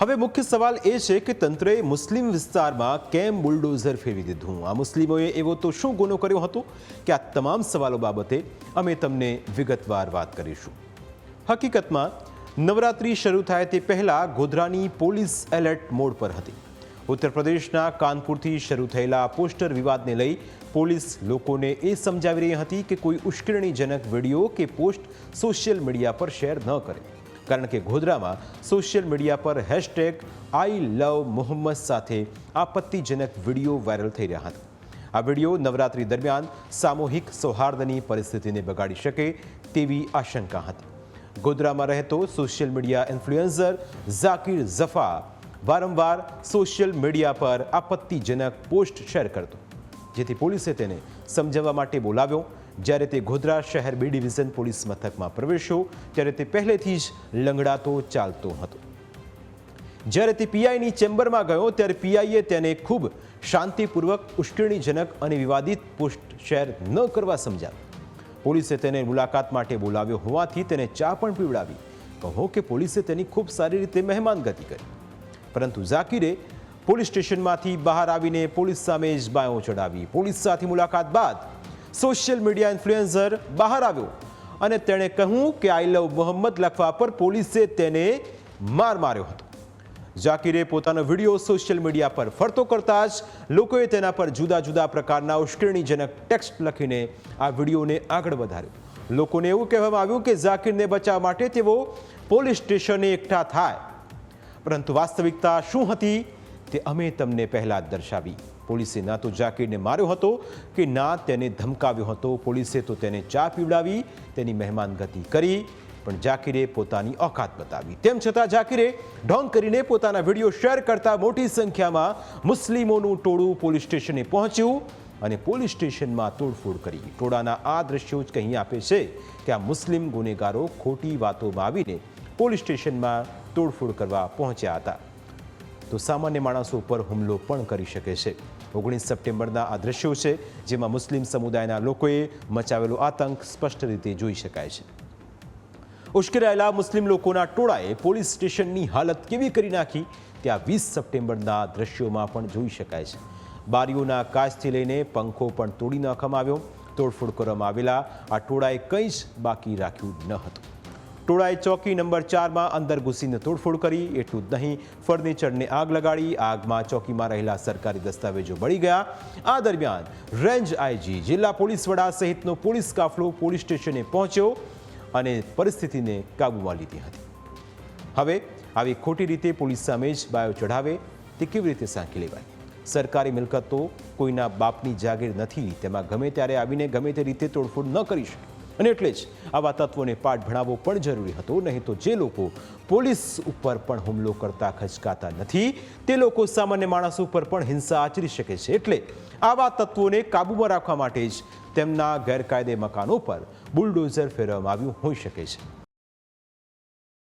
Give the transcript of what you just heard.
હવે મુખ્ય સવાલ એ છે કે તંત્રએ મુસ્લિમ વિસ્તારમાં કેમ બુલડોઝર ફેરવી દીધું? આ મુસ્લિમોએ એવો તો શું ગુનો કર્યો હતો? કે આ તમામ સવાલો બાબતે અમે તમને વિગતવાર વાત કરીશું. હકીકતમાં, નવરાત્રિ શરૂ થાય તે પહેલાં ગોધરાની પોલીસ એલર્ટ મોડ પર હતી. ઉત્તર પ્રદેશના કાનપુરથી શરૂ થયેલા પોસ્ટર વિવાદને લઈ પોલીસ લોકોને એ સમજાવી રહી હતી કે કોઈ ઉશ્કેરણીજનક વીડિયો કે પોસ્ટ સોશિયલ મીડિયા પર શેર ન કરે. કારણ કે ગોધરામાં સોશિયલ મીડિયા પર હેશટેગ આઈ લવ મોહમ્મદ સાથે આપત્તિજનક વીડિયો વાયરલ થઈ રહ્યા હતા. આ વીડિયો નવરાત્રી દરમિયાન સામૂહિક સૌહાર્દની પરિસ્થિતિને બગાડી શકે તેવી આશંકા હતી. ગોધરામાં રહેતો social media influencer Zakir Zafa વારંવાર સોશિયલ મીડિયા પર આપત્તિજનક પોસ્ટ શેર કરતો. જેથી પોલીસે તેને સમજાવવા માટે બોલાવ્યો જ્યારે તે ગોધરા શહેર બી ડિવિઝન પોલીસ મથકમાં પ્રવેશ્યો, ત્યારે તે પહેલેથી જ લંગડાતો ચાલતો હતો. જ્યારે તે પીઆઈની ચેમ્બરમાં ગયો, ત્યારે પીઆઈએ તેને ખૂબ શાંતિપૂર્વક, ઉશ્કેરણીજનક અને વિવાદિત પોસ્ટ શેર ન કરવા સમજાવી પોલીસે તેને મુલાકાત માટે બોલાવ્યો હોવાથી તેને ચા પણ પીવડાવી. કહો કે પોલીસે તેની ખૂબ સારી રીતે મહેમાનગતિ કરી. પરંતુ ઝાકીરે પોલીસ સ્ટેશનમાંથી બહાર આવીને પોલીસ સામે જ બાયો ચડાવી પોલીસ સાથે મુલાકાત બાદ સોશિયલ મીડિયા ઇન્ફ્લુએન્સર બહાર આવ્યો અને તેણે કહ્યું કે આઈ લવ મોહમ્મદ લખવા પર પોલીસે તેને માર માર્યો હતો. ઝાકીરે પોતાનો વીડિયો સોશિયલ મીડિયા પર ફરતો કરતા જ લોકોએ તેના પર જુદા જુદા પ્રકારના ઉશ્કેરણીજનક ટેક્સ્ટ લખીને આ વિડીયોને આગળ વધાર્યો. લોકોને એવું કહેવામાં આવ્યું કે ઝાકીરને બચાવવા માટે તેઓ પોલીસ સ્ટેશને એકઠા થાય. પરંતુ વાસ્તવિકતા શું હતી તે અમે તમને પહેલાં દર્શાવી. પોલીસે ના તો જાકીરને માર્યો હતો કે ના તેને ધમકાવ્યો હતો. પોલીસે તો તેને ચા પીવડાવી, તેની મહેમાનગતિ કરી, પણ જાકીરે પોતાની ઓકાત બતાવી. તેમ છતાં જાકીરે ઢોંગ કરીને પોતાના વીડિયો શેર કરતા મોટી સંખ્યામાં મુસ્લિમોનું ટોળું પોલીસ સ્ટેશને પહોંચ્યું અને પોલીસ સ્ટેશનમાં તોડફોડ કરી. ટોળાના આ દ્રશ્યો જ કહી આપે છે કે આ મુસ્લિમ ગુનેગારો ખોટી વાતોમાં આવીને પોલીસ સ્ટેશનમાં તોડફોડ કરવા પહોંચ્યા હતા. તો સામાન્ય માણસો ઉપર હુમલો પણ કરી શકે છે. ઓગણીસ સપ્ટેમ્બરના આ દ્રશ્યો છે, જેમાં મુસ્લિમ સમુદાયના લોકોએ મચાવેલો આતંક સ્પષ્ટ રીતે જોઈ શકાય છે. ઉશ્કેરાયેલા મુસ્લિમ લોકોના ટોળાએ પોલીસ સ્ટેશનની હાલત કેવી કરી નાખી, ત્યાં વીસ સપ્ટેમ્બરના દ્રશ્યોમાં પણ જોઈ શકાય છે. બારીઓના કાચથી લઈને પંખો પણ તોડી નાખવામાં આવ્યો. તોડફોડ કરવામાં આવેલા, આ ટોળાએ કંઈ જ બાકી રાખ્યું ન હતું. ટોળાએ ચોકી નંબર ચારમાં અંદર ઘૂસીને તોડફોડ કરી, એટલું જ નહીં, ફર્નિચરને આગ લગાડી, આગમાં ચોકીમાં રહેલા સરકારી દસ્તાવેજો બળી ગયા. આ દરમિયાન રેન્જ આઈજી જિલ્લા પોલીસ વડા સહિતનો પોલીસ કાફલો પોલીસ સ્ટેશને પહોંચ્યો અને પરિસ્થિતિને કાબૂમાં લીધી હતી. હવે આવી ખોટી રીતે પોલીસ સામે જ બાયો ચઢાવે, તે કેવી રીતે સાંકી લેવાય? સરકારી મિલકતો કોઈના બાપની જાગીર નથી, તેમાં ગમે ત્યારે આવીને ગમે તે રીતે તોડફોડ ન કરી શકે. અને એટલે જ આવા તત્વોને પાઠ ભણાવવો પણ જરૂરી હતો. નહીં તો જે લોકો પોલીસ ઉપર પણ હુમલો કરતા ખચકાતા નથી, તે લોકો સામાન્ય માણસ ઉપર પણ હિંસા આચરી શકે છે. એટલે આવા તત્વોને કાબૂમાં રાખવા માટે જ તેમના ગેરકાયદે મકાનો પર બુલડોઝર ફેરવવામાં આવ્યું હોઈ શકે છે.